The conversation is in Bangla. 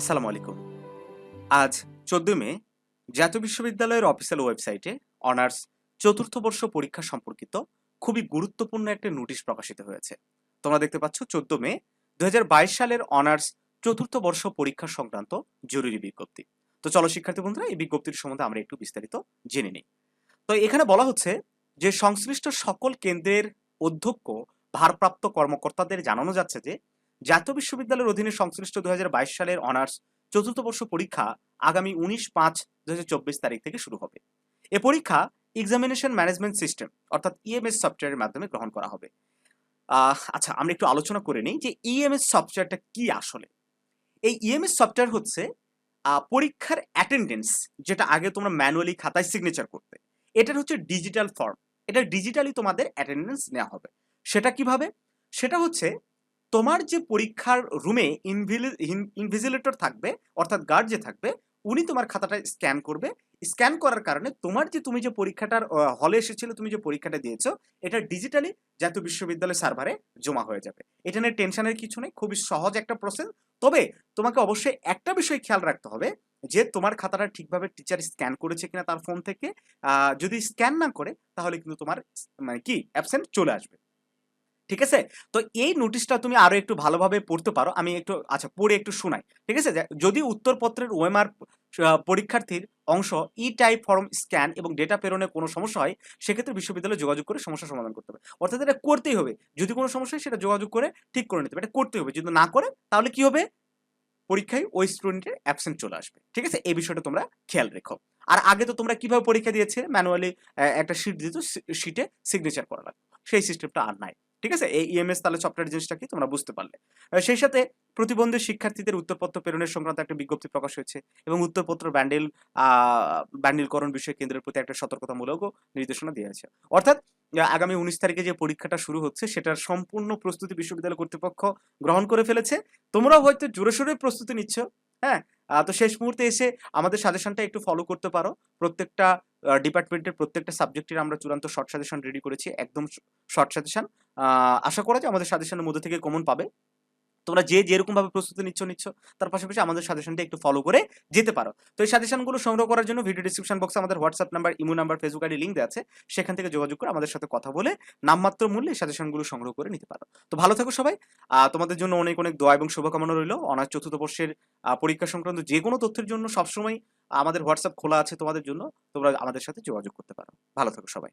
আসসালামু আলাইকুম। আজ চোদ্দ মে, জাতীয় বিশ্ববিদ্যালয়ের অফিসিয়াল ওয়েবসাইটে অনার্স চতুর্থ বর্ষ পরীক্ষা সম্পর্কিত খুবই গুরুত্বপূর্ণ একটা নোটিশ প্রকাশিত হয়েছে। তোমরা দেখতে পাচ্ছ চোদ্দ মে দু হাজার বাইশ সালের অনার্স চতুর্থ বর্ষ পরীক্ষা সংক্রান্ত জরুরি বিজ্ঞপ্তি। তো চলো শিক্ষার্থী বন্ধুরা, এই বিজ্ঞপ্তির সম্বন্ধে আমরা একটু বিস্তারিত জেনে নিই। তো এখানে বলা হচ্ছে যে সংশ্লিষ্ট সকল কেন্দ্রের অধ্যক্ষ, ভারপ্রাপ্ত কর্মকর্তাদের জানানো যাচ্ছে যে জাতীয় বিশ্ববিদ্যালয়ের অধীনে সংশ্লিষ্ট দু হাজার বাইশ সালের অনার্স চতুর্থ বর্ষ পরীক্ষা আগামী উনিশ পাঁচ দু তারিখ থেকে শুরু হবে। এ পরীক্ষা এক্সামিনেশন ম্যানেজমেন্ট সিস্টেম অর্থাৎ ইএমএস সফটওয়্যারের মাধ্যমে গ্রহণ করা হবে। আচ্ছা আমরা একটু আলোচনা করে নিই যে ইএমএস সফটওয়্যারটা কি আসলে? এই ইএমএস সফটওয়্যার হচ্ছে পরীক্ষার অ্যাটেন্ডেন্স যেটা আগে তোমরা ম্যানুয়ালি খাতায় সিগনেচার করতে। এটার হচ্ছে ডিজিটাল ফর্ম এটা ডিজিটালি তোমাদের অ্যাটেন্ডেন্স নেওয়া হবে। সেটা কীভাবে? সেটা হচ্ছে তোমার যে পরীক্ষার রুমে ইনভিজিলেটর থাকবে, অর্থাৎ গার্ড যে থাকবে, উনি তোমার খাতাটা স্ক্যান করবে। স্ক্যান করার কারণে তোমার যে তুমি যে পরীক্ষাটার হলে এসেছিলে, তুমি যে পরীক্ষাটা দিয়েছ, এটা ডিজিটালি জাতীয় বিশ্ববিদ্যালয় সার্ভারে জমা হয়ে যাবে। এটা নিয়ে টেনশনের কিছু নেই, খুবই সহজ একটা প্রসেস তবে তোমাকে অবশ্যই একটা বিষয় খেয়াল রাখতে হবে, যে তোমার খাতাটা ঠিকভাবে টিচার স্ক্যান করেছে কিনা তার ফোন থেকে। যদি স্ক্যান না করে, তাহলে কিন্তু তোমার মানে কি অ্যাবসেন্ট চলে আসবে। ঠিক আছে? তো এই নোটিশটা তুমি আরও একটু ভালোভাবে পড়তে পারো। আমি একটু আচ্ছা পড়ে একটু শোনাই। ঠিক আছে? যদি উত্তরপত্রের ওএমআর পরীক্ষার্থীর অংশ ই টাইপ ফর্ম স্ক্যান এবং ডেটা প্রেরণে কোনো সমস্যা হয়, সেক্ষেত্রে বিশ্ববিদ্যালয়ে যোগাযোগ করে সমস্যা সমাধান করতে হবে অর্থাৎ এটা করতেই হবে। যদি কোনো সমস্যা হয়, সেটা যোগাযোগ করে ঠিক করে নিতে হবে এটা করতে হবে। যদি না করে, তাহলে কি হবে? পরীক্ষায় ওই স্টুডেন্টের অ্যাবসেন্ট চলে আসবে। ঠিক আছে? এই বিষয়টা তোমরা খেয়াল রেখো। আর আগে তো তোমরা কীভাবে পরীক্ষা দিয়েছে ম্যানুয়ালি একটা শিট দিত শিটে সিগনেচার করা লাগবে সেই সিস্টেমটা আর নাই। ঠিক আছে? এই ইএমএস তাহলে সফটওয়্যার জিনিসটা কি? তোমরা বুঝতে পারলে। সেই সাথে প্রতিবন্ধী শিক্ষার্থীদের উত্তরপত্র প্রেরণের সংক্রান্ত একটা বিজ্ঞপ্তি প্রকাশ হয়েছে এবং উত্তরপত্র ব্যান্ডেল ব্যান্ডেলকরণ বিষয়ে কেন্দ্রের প্রতি একটা সতর্কতামূলক নির্দেশনা দিয়েছে অর্থাৎ আগামী উনিশ তারিখে যে পরীক্ষাটা শুরু হচ্ছে, সেটার সম্পূর্ণ প্রস্তুতি বিশ্ববিদ্যালয় কর্তৃপক্ষ গ্রহণ করে ফেলেছে। তোমরাও হয়তো জোরে সোরে প্রস্তুতি নিচ্ছ হ্যাঁ? তো শেষ মুহূর্তে এসে আমাদের সাজেশনটা একটু ফলো করতে পারো। প্রত্যেকটা ডিপার্টমেন্টের প্রত্যেকটা সাবজেক্টের আমরা চূড়ান্ত শর্ট সাজেশন রেডি করেছি, একদম শর্ট সাজেশন আশা করা যায় আমাদের সাজেশনের মধ্যে থেকে কমন পাবে। তোমরা যে যেরকম ভাবে প্রস্তুতি নিচ্ছ নিচ্ছ, তার পাশাপাশি আমাদের সাজেশনটা একটু ফলো করে যেতে পারো। তো এই সাজেশনগুলো সংগ্রহ করার জন্য ভিডিও ডিসক্রিপশন বক্সে আমাদের WhatsApp number imo number Facebook ID link দেওয়া আছে। সেখান থেকে যোগাযোগ করে আমাদের সাথে কথা বলে নামমাত্র মূল্যে এই সাজেশনগুলো সংগ্রহ করে নিতে পারো। তো ভালো থাকো সবাই। তোমাদের জন্য অনেক অনেক দোয়া এবং শুভকামনা রইল। অনার্স চতুর্থ বর্ষের পরীক্ষা সংক্রান্ত যে কোনো তথ্যের জন্য সবসময় আমাদের হোয়াটসঅ্যাপ খোলা আছে তোমাদের জন্য, তোমরা আমাদের সাথে যোগাযোগ করতে পারো। ভালো থাকো সবাই।